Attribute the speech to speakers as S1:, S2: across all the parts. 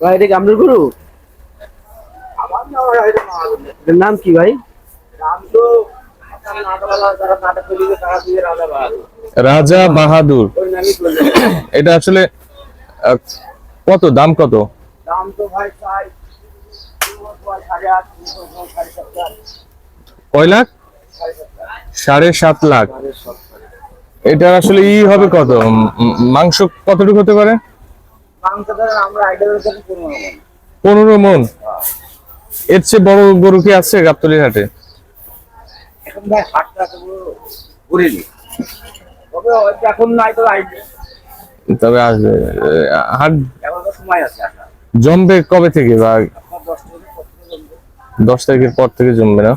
S1: ভাই এটা কি আপনার গরু? নাম কি ভাই?
S2: রাজা বাহাদুর।
S3: এটা আসলে আহ, কত দাম কত?
S2: দাম তো ভাই
S3: কয় লাখ?
S2: সাড়ে
S3: সাত লাখ। এটা আসলে ই হবে কত? মাংস কতটুকু হতে পারে?
S2: পনেরো মন।
S3: এর চেয়ে বড় গরু কি আছে গাবতলির হাটে?
S2: তবে
S3: আসবে। হাট জমবে কবে থেকে বা
S2: দশ
S3: তারিখের পর থেকে জমবে। না?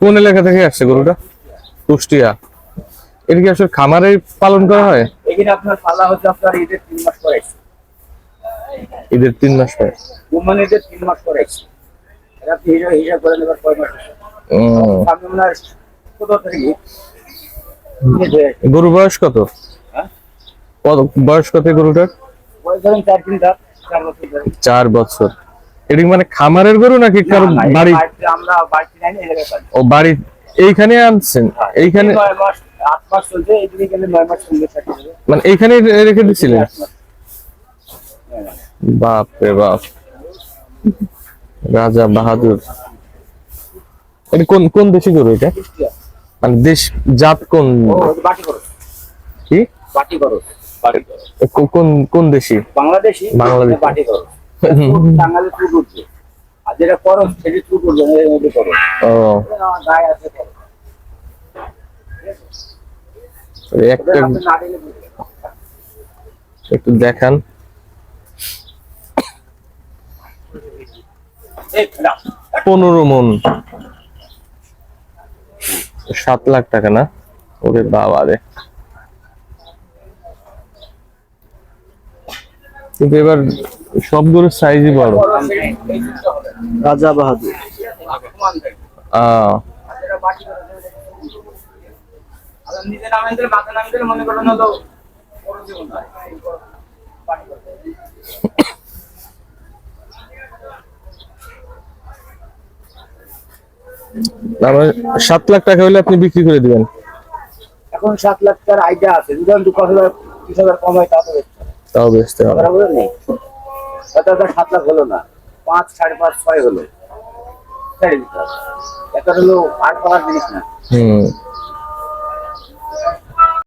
S3: কোন এলাকা থেকে আসছে গরুটা? কুষ্টিয়া। এটা কি আসলে খামারে পালন করা হয়?
S2: এখানে আপনার পালা হচ্ছে আপনার ঈদের তিন মাস পরে।
S3: ঈদের তিন মাস পরে।
S2: কুরবানি ঈদের তিন মাস পরে। এটা আপনি হিসাব হিসাব করে কয় মাস সামনে মনে হয় তারিখ
S3: গরু বয়স কত?
S2: হ্যাঁ?
S3: কত বয়স কত গরুটার?
S2: চার বছর
S3: এটা মানে খামারের গরু নাকি
S2: কারও
S3: বাড়ি। ও বাড়ি এইখানে আনছেন? এইখানে
S2: এই নয় মাস চলছে এদিকে গেলে নয় মাস সঙ্গে থাকতে
S3: মানে এইখানে রেখে দিছিলেন।
S2: হ্যাঁ।
S3: বাপ। রে বাপ রাজা বাহাদুর। এটা কোন কোন দেশি গরু এটা? মানে দেশ জাত কোন?
S2: বাটি করো
S3: কি?
S2: বাটি
S3: কোন কোন দেশি?
S2: বাংলাদেশি
S3: বাংলাদেশি।
S2: বাটি করো বাঙালি চুট আর যেটা করো সেটি চুট উঠবে না, এর মধ্যে করো।
S3: ও।
S2: গায়ে আছে করো।
S3: একটা দেখান। পনেরো মন। সাত লাখ টাকা না? ওরে বাবা রে। কিন্তু এবার সবগুলোর সাইজই বড়।
S1: রাজা বাহাদুর।
S3: আহ
S2: আর যেটা বাটি করো, সেটা আর নিজে নামেন দিলে মাথা নামেন দিলে মনে করো না বড় জীবন। এই করো, বাটি করো।
S3: তারপরে সাত লাখ টাকা হলে আপনি বিক্রি করে দিবেন।
S2: এখন সাত লাখ টাকার আইডিয়া আছে। যদি আমি দু পাঁচ হাজার তিরিশ হাজার কম হয় তা তো হবে।
S3: তাও বেচতে হবে।
S2: হয়তো সাত লাখ হলো না। পাঁচ সাড়ে পাঁচ ছয় হলো। ছেড়ে দিতে হবে। হলো আট পাওয়ার জিনিস না।
S3: হম।